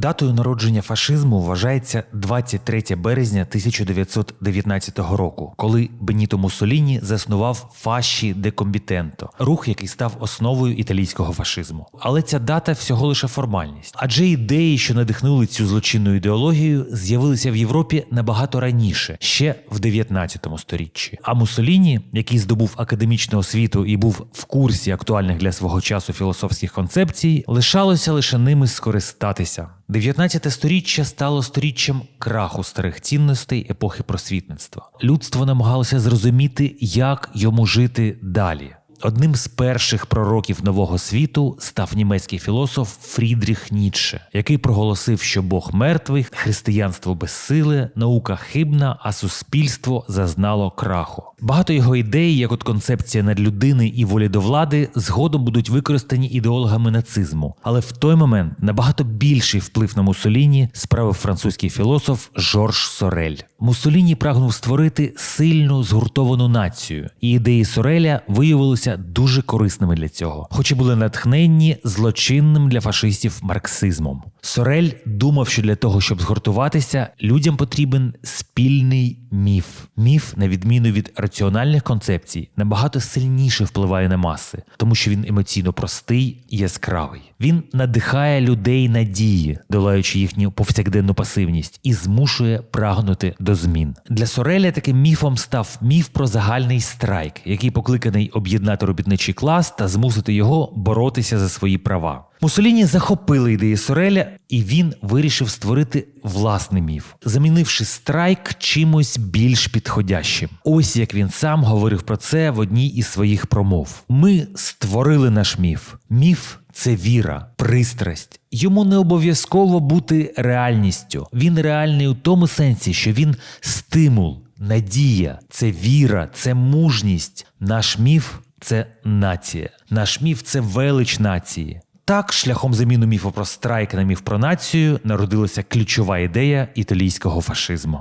Датою народження фашизму вважається 23 березня 1919 року, коли Беніто Муссоліні заснував Фаші де Комбітенто, рух, який став основою італійського фашизму. Але ця дата всього лише формальність, адже ідеї, що надихнули цю злочинну ідеологію, з'явилися в Європі набагато раніше, ще в 19 сторіччі. А Муссоліні, який здобув академічну освіту і був в курсі актуальних для свого часу філософських концепцій, лишалося лише ними скористатися. 19 сторіччя стало сторіччям краху старих цінностей епохи просвітництва. Людство намагалося зрозуміти, як йому жити далі. Одним з перших пророків нового світу став німецький філософ Фрідріх Ніцше, який проголосив, що Бог мертвий, християнство безсиле, наука хибна, а суспільство зазнало краху. Багато його ідей, як от концепція надлюдини і волі до влади, згодом будуть використані ідеологами нацизму. Але в той момент набагато більший вплив на Мусоліні справив французький філософ Жорж Сорель. Мусоліні прагнув створити сильну згуртовану націю, і ідеї Сореля виявилися дуже корисними для цього, хоч і були натхненні злочинним для фашистів марксизмом. Сорель думав, що для того, щоб згуртуватися, людям потрібен спільний міф. Міф, на відміну від раціональних концепцій, набагато сильніше впливає на маси, тому що він емоційно простий і яскравий. Він надихає людей надії, долаючи їхню повсякденну пасивність, і змушує прагнути до змін. Для Сореля таким міфом став міф про загальний страйк, який покликаний об'єднати робітничий клас та змусити його боротися за свої права. Мусоліні захопили ідеї Сореля, і він вирішив створити власний міф, замінивши страйк чимось більш підходящим. Ось як він сам говорив про це в одній із своїх промов: ми створили наш міф. Міф це віра, пристрасть. Йому не обов'язково бути реальністю. Він реальний у тому сенсі, що він стимул, надія, це віра, це мужність. Наш міф це нація. Наш міф це велич нації. Так, шляхом заміну міфу про страйк на міф про націю народилася ключова ідея італійського фашизму.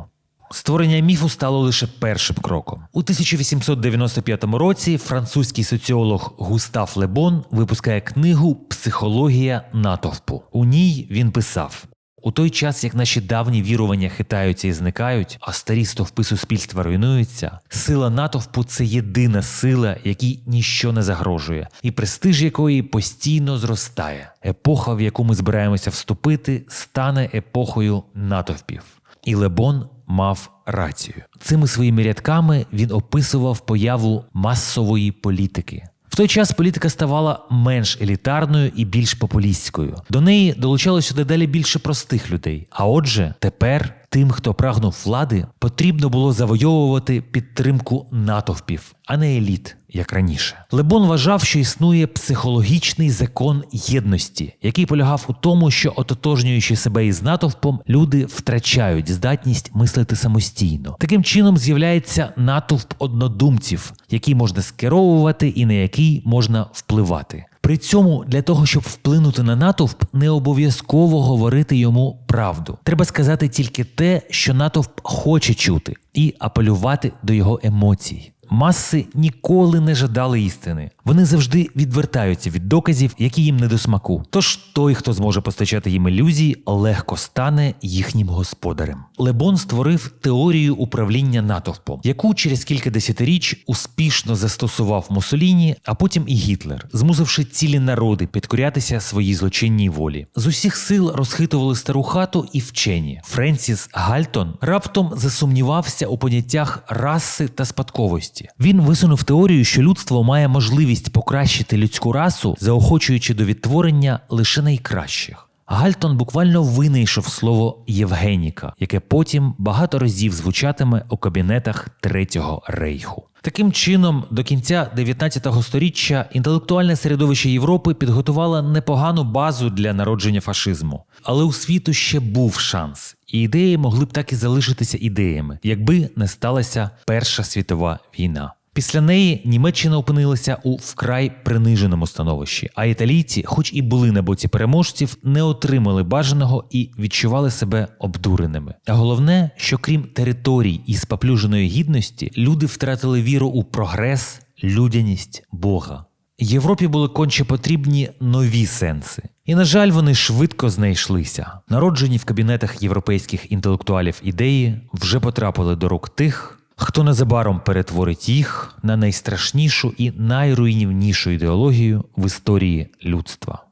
Створення міфу стало лише першим кроком. У 1895 році французький соціолог Густав Лебон випускає книгу Психологія натовпу. У ній він писав. У той час, як наші давні вірування хитаються і зникають, а старі стовпи суспільства руйнуються, сила натовпу це єдина сила, якій ніщо не загрожує, і престиж якої постійно зростає. Епоха, в яку ми збираємося вступити, стане епохою натовпів. І Лебон мав рацію. Цими своїми рядками він описував появу масової політики. Той час політика ставала менш елітарною і більш популістською. До неї долучалося дедалі більше простих людей. А отже, тепер тим, хто прагнув влади, потрібно було завойовувати підтримку натовпів, а не еліт, як раніше. Лебон вважав, що існує психологічний закон єдності, який полягав у тому, що ототожнюючи себе із натовпом, люди втрачають здатність мислити самостійно. Таким чином з'являється натовп однодумців, який можна скеровувати і на який можна впливати. При цьому для того, щоб вплинути на натовп, не обов'язково говорити йому правду. Треба сказати тільки те, що натовп хоче чути, і апелювати до його емоцій. Маси ніколи не жадали істини. Вони завжди відвертаються від доказів, які їм не до смаку. Тож той, хто зможе постачати їм ілюзії, легко стане їхнім господарем. Лебон створив теорію управління натовпом, яку через кілька десятиріч успішно застосував Муссоліні, а потім і Гітлер, змусивши цілі народи підкорятися своїй злочинній волі. З усіх сил розхитували стару хату і вчені. Френсіс Гальтон раптом засумнівався у поняттях раси та спадковості. Він висунув теорію, що людство має можливість покращити людську расу, заохочуючи до відтворення лише найкращих. Гальтон буквально винайшов слово Євгеніка, яке потім багато разів звучатиме у кабінетах Третього рейху. Таким чином, до кінця 19 століття інтелектуальне середовище Європи підготувало непогану базу для народження фашизму, але у світу ще був шанс, і ідеї могли б так і залишитися ідеями, якби не сталася Перша світова війна. Після неї Німеччина опинилася у вкрай приниженому становищі, а італійці, хоч і були на боці переможців, не отримали бажаного і відчували себе обдуреними. А головне, що крім територій і споплюженої гідності, люди втратили віру у прогрес, людяність Бога. Європі були конче потрібні нові сенси. І, на жаль, вони швидко знайшлися. Народжені в кабінетах європейських інтелектуалів ідеї вже потрапили до рук тих, хто незабаром перетворить їх на найстрашнішу і найруйнівнішу ідеологію в історії людства.